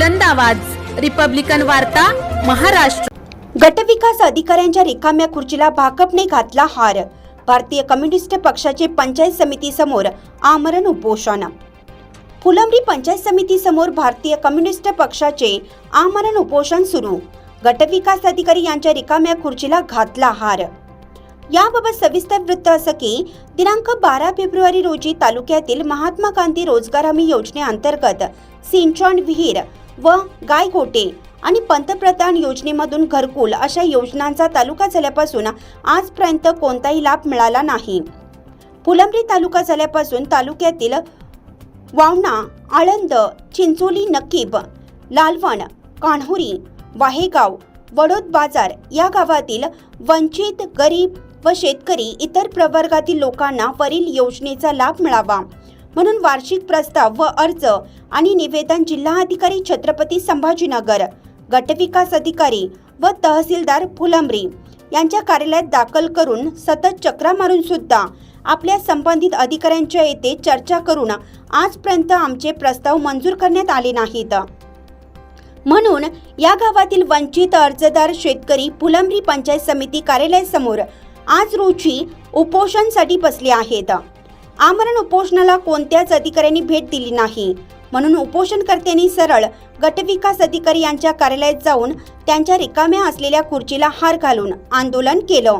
बुलंद आवाज. रिपब्लिकन वार्ता महाराष्ट्र. गटविकास अधिकाऱ्यांच्या रिकाम्या खुर्चीला भाकपने घातला हार. भारतीय कम्युनिस्ट पक्षाचे पंचायत समितीसमोर आमरण उपोषण. फुलंब्री पंचायत समितीसमोर भारतीय कम्युनिस्ट पक्षाचे आमरण उपोषण सुरू. गटविकास अधिकारी यांच्या रिकाम्या खुर्चीला घातला हार. याबाबत सविस्तर वृत्त असं की दिनांक बारा फेब्रुवारी रोजी तालुक्यातील महात्मा गांधी रोजगार हमी योजनेअंतर्गत सिंचन विहीर व गायगोटे आणि पंतप्रधान योजनेमधून घरकुल अशा योजनांचा तालुका झाल्यापासून आजपर्यंत कोणताही लाभ मिळाला नाही. फुलंब्री तालुका झाल्यापासून तालुक्यातील वावणा आळंद चिंचोली नकीब लालवण कान्होरी वाहेगाव वडोद बाजार या गावातील वंचित गरीब व शेतकरी इतर प्रवर्गातील लोकांना वरील योजनेचा लाभ मिळावा. म्हणून वार्षिक प्रस्ताव व अर्ज आणि निवेदन जिल्हाधिकारी छत्रपती संभाजीनगर गटविकास अधिकारी व तहसीलदार फुलंब्री यांच्या कार्यालयात दाखल करून सतत चक्रा मारून सुद्धा आपल्या संबंधित अधिकाऱ्यांच्या येथे चर्चा करून आजपर्यंत आमचे प्रस्ताव मंजूर करण्यात आले नाहीत. म्हणून या गावातील वंचित अर्जदार शेतकरी फुलंब्री पंचायत समिती कार्यालयासमोर आज रोजी उपोषणसाठी बसले आहेत. आमरण उपोषणाला कोणत्याच अधिकाऱ्यांनी भेट दिली नाही. म्हणून उपोषणकर्त्यांनी सरळ गटविकास अधिकारी यांच्या कार्यालयात जाऊन त्यांच्या रिकाम्या असलेल्या खुर्चीला हार घालून आंदोलन केलं.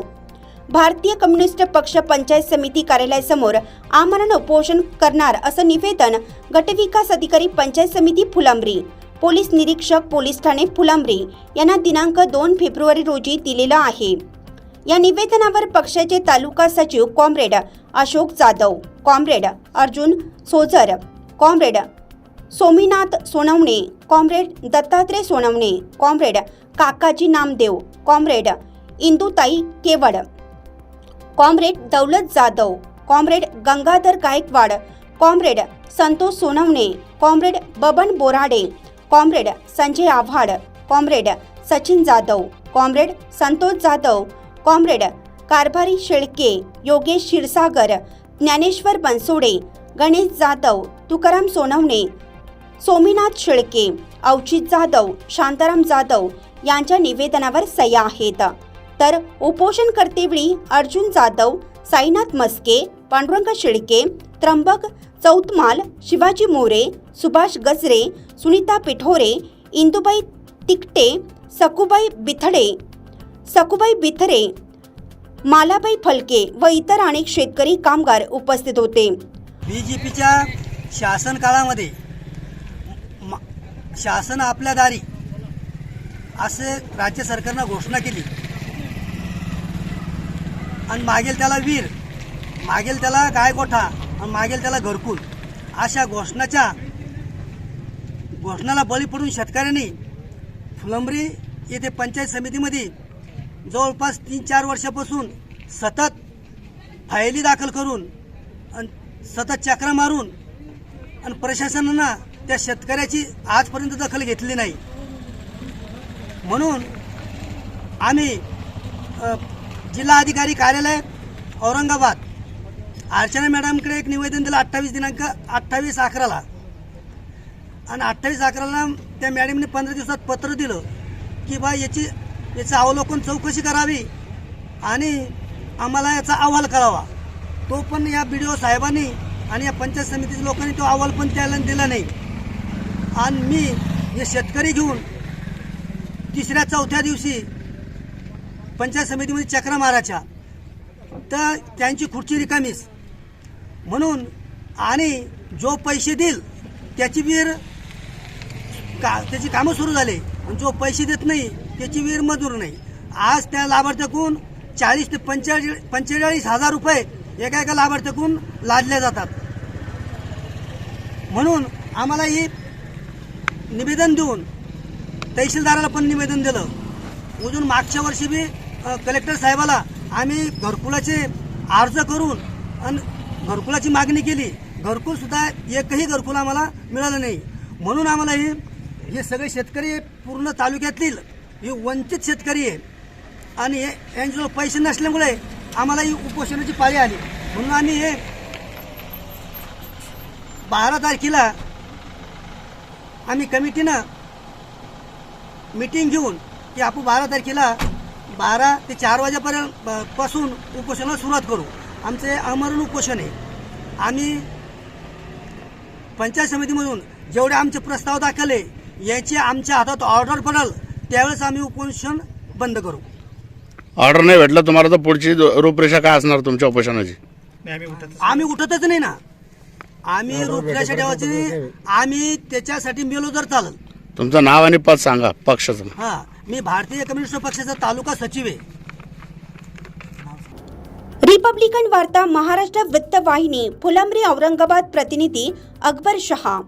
भारतीय कम्युनिस्ट पक्ष पंचायत समिती कार्यालयासमोर आमरण उपोषण करणार असं निवेदन गटविकास अधिकारी पंचायत समिती फुलंब्री पोलीस निरीक्षक पोलीस ठाणे फुलंब्री यांना दिनांक दोन फेब्रुवारी रोजी दिलेलं आहे. या निवेदनावर पक्षाचे तालुका सचिव comrade Ashok Jadhav comrade Arjun Sojar comrade Sominath Sonawane comrade Dattatray Sonawane comrade Kakaji Namdev comrade Indutai Kewad comrade Daulat Jadhav comrade Gangadhar Gaikwad comrade Santosh Sonawane comrade Baban Borade comrade Sanjay Awhad comrade Sachin Jadhav comrade Santosh Jadhav comrade Karbhari Shelke Yogesh Kshirsagar Dnyaneshwar Bansode Ganesh Jadhav Tukaram Sonawane Sominath Shelke Avchit Jadhav Shantaram Jadhav यांच्या निवेदनावर सह्या आहेत. तर उपोषणकर्तेवेळी अर्जुन जाधव साईनाथ मस्के पांडुरंग शेळके त्र्यंबक चौतमाल शिवाजी मोरे सुभाष गजरे सुनीता पिठोरे इंदुबाई तिकटे सकुबाई बिथडे सकुबाई बिथरे मालाबाई फलके व इतर अनेक शेतकरी कामगार उपस्थित होते. बी जे पीच्या शासन काळामध्ये मा- शासन आपल्या दारी असे राज्य सरकारनं घोषणा केली. आणि मागेल त्याला वीर मागेल त्याला गायगोठा आणि मागेल त्याला घरकुल अशा घोषणाच्या घोषणाला बळी पडून शेतकऱ्यांनी फुलंबरी येथे पंचायत समितीमध्ये जवळपास तीन चार वर्षापासून सतत फायली दाखल करून आणि सतत चक्रा मारून आणि प्रशासनानं त्या शेतकऱ्याची आजपर्यंत दखल घेतली नाही. म्हणून आम्ही जिल्हा जिल्हाधिकारी कार्यालय औरंगाबाद अर्चना मॅडमकडे एक निवेदन दिलं अठ्ठावीस दिनांक अठ्ठावीस अकराला. आणि अठ्ठावीस अकराला त्या मॅडमने पंधरा दिवसात पत्र दिलं की बा याची याचं अवलोकन चौकशी करावी आणि आम्हाला याचा अहवाल करावा. तो पण या बी डी ओ साहेबांनी आणि या पंचायत समितीच्या लोकांनी तो अहवाल पण त्याला दिला नाही. आणि मी हे शेतकरी घेऊन तिसऱ्या चौथ्या दिवशी पंचायत समितीमध्ये चक्रा मारायच्या. तर त्यांची खुर्ची रिकामीच. म्हणून आणि जो पैसे देईल त्याची बीर का त्याची कामं सुरू झाले. आणि जो पैसे देत नाही त्याची वीर मजूर नाही. आज त्या लाभार्थ्याकून चाळीस ते पंचेचाळीस पंचेचाळीस हजार रुपये एका एका लाभार्थ्याकून लादले जातात. म्हणून आम्हाला ही निवेदन देऊन तहसीलदाराला पण निवेदन दिलं. अजून मागच्या वर्षी बी कलेक्टर साहेबाला आम्ही घरकुलाचे अर्ज करून आणि घरकुलाची मागणी केली. घरकुल सुद्धा एकही घरकुल आम्हाला मिळालं नाही. म्हणून आम्हाला हे हे सगळे शेतकरी पूर्ण तालुक्यातील हे वंचित शेतकरी आहे. आणि हे यांच्याजवळ पैसे नसल्यामुळे आम्हाला ही उपोषणाची पाळी आली. म्हणून आम्ही हे बारा तारखेला आम्ही कमिटीनं मीटिंग घेऊन की आपण बारा तारखेला बारा ते चार वाजेपर्यंत पासून उपोषणाला सुरुवात करू. आमचे अमरण उपोषण आहे. आम्ही पंचायत समितीमधून जेवढे आमचे प्रस्ताव दाखले याची आमच्या हातात ऑर्डर पडल. त्यावेळेस आम्ही उपोषण बंद करू. ऑर्डर नाही भेटलं तुम्हाला तर पुढची रूपरेषा काय असणार तुमच्या उपोषणाची? आम्ही उठतच नाही. ना. आम्ही रुपयाच्या ठेवायची आम्ही त्याच्यासाठी मेलो जर चालल. तुमचं नाव आणि पद सांगा पक्षाचं हा मी भारतीय कम्युनिस्ट पक्षाचा तालुका सचिव आहे. रिपब्लिकन वार्ता महाराष्ट्र वृत्तवाहिनी फुलंब्री औरंगाबाद प्रतिनिधी अकबर शहा.